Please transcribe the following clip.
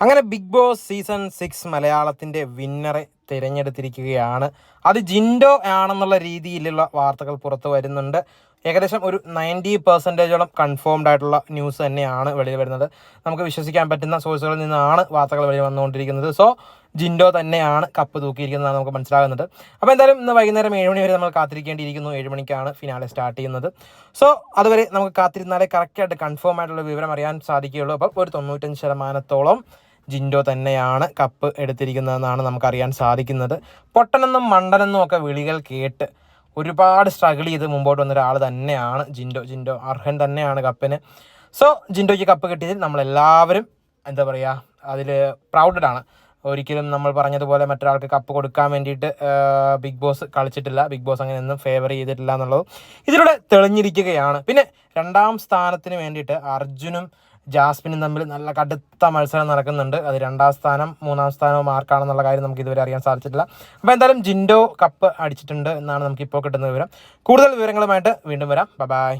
അങ്ങനെ big boss season six മലയാളത്തിന്റെ വിന്നറെ തിരഞ്ഞെടുത്തിരിക്കുകയാണ്. അത് ജിൻഡോ ആണെന്നുള്ള രീതിയിലുള്ള വാർത്തകൾ പുറത്തു വരുന്നുണ്ട്. ഏകദേശം ഒരു നയന്റി പെർസെന്റേജോളം കൺഫേംഡ് ആയിട്ടുള്ള ന്യൂസ് തന്നെയാണ് വെളിയിൽ വരുന്നത്. നമുക്ക് വിശ്വസിക്കാൻ പറ്റുന്ന സോഴ്സുകളിൽ നിന്നാണ് വാർത്തകൾ വെളി വന്നുകൊണ്ടിരിക്കുന്നത്. സോ ജിൻഡോ തന്നെയാണ് കപ്പ് തൂക്കിയിരിക്കുന്നതാണ് നമുക്ക് മനസ്സിലാകുന്നത്. അപ്പോൾ എന്തായാലും ഇന്ന് വൈകുന്നേരം ഏഴ് മണി വരെ നമ്മൾ കാത്തിരിക്കേണ്ടിയിരിക്കുന്നു. ഏഴ് മണിക്കാണ് ഫിനാലെ സ്റ്റാർട്ട് ചെയ്യുന്നത്. സോ അതുവരെ നമുക്ക് കാത്തിരുന്നാലേ കറക്റ്റായിട്ട് കൺഫേം ആയിട്ടുള്ള വിവരം അറിയാൻ സാധിക്കുകയുള്ളൂ. അപ്പോൾ ഒരു തൊണ്ണൂറ്റഞ്ച് ശതമാനത്തോളം ജിൻഡോ തന്നെയാണ് കപ്പ് എടുത്തിരിക്കുന്നതെന്നാണ് നമുക്കറിയാൻ സാധിക്കുന്നത്. പൊട്ടനെന്നും മണ്ടനെന്നും ഒക്കെ വിളികൾ കേട്ട് ഒരുപാട് സ്ട്രഗിൾ ചെയ്ത് മുമ്പോട്ട് വന്ന ഒരാൾ തന്നെയാണ് ജിൻഡോ. ജിൻഡോ അർഹൻ തന്നെയാണ് കപ്പിന്. സോ ജിൻഡോയ്ക്ക് കപ്പ് കിട്ടിയതിൽ നമ്മളെല്ലാവരും എന്താ പറയുക അതിൽ പ്രൗഡഡ് ആണ്. ഒരിക്കലും നമ്മൾ പറഞ്ഞതുപോലെ മറ്റൊരാൾക്ക് കപ്പ് കൊടുക്കാൻ വേണ്ടിയിട്ട് ബിഗ് ബോസ് കളിച്ചിട്ടില്ല. ബിഗ് ബോസ് അങ്ങനെ ഒന്നും ഫേവർ ചെയ്തിട്ടില്ല എന്നുള്ളത് ഇതിലൂടെ തെളിഞ്ഞിരിക്കുകയാണ്. പിന്നെ രണ്ടാം സ്ഥാനത്തിന് വേണ്ടിയിട്ട് അർജുനും ജാസ്മിനും തമ്മിൽ നല്ല കടുത്ത മത്സരം നടക്കുന്നുണ്ട്. അത് രണ്ടാം സ്ഥാനം മൂന്നാം സ്ഥാനവും ആർക്കാണെന്നുള്ള കാര്യം നമുക്ക് ഇതുവരെ അറിയാൻ സാധിച്ചിട്ടില്ല. അപ്പോൾ എന്തായാലും ജിൻഡോ കപ്പ് അടിച്ചിട്ടുണ്ട് എന്നാണ് നമുക്കിപ്പോൾ കിട്ടുന്ന വിവരം. കൂടുതൽ വിവരങ്ങളുമായിട്ട് വീണ്ടും വരാം. ബൈ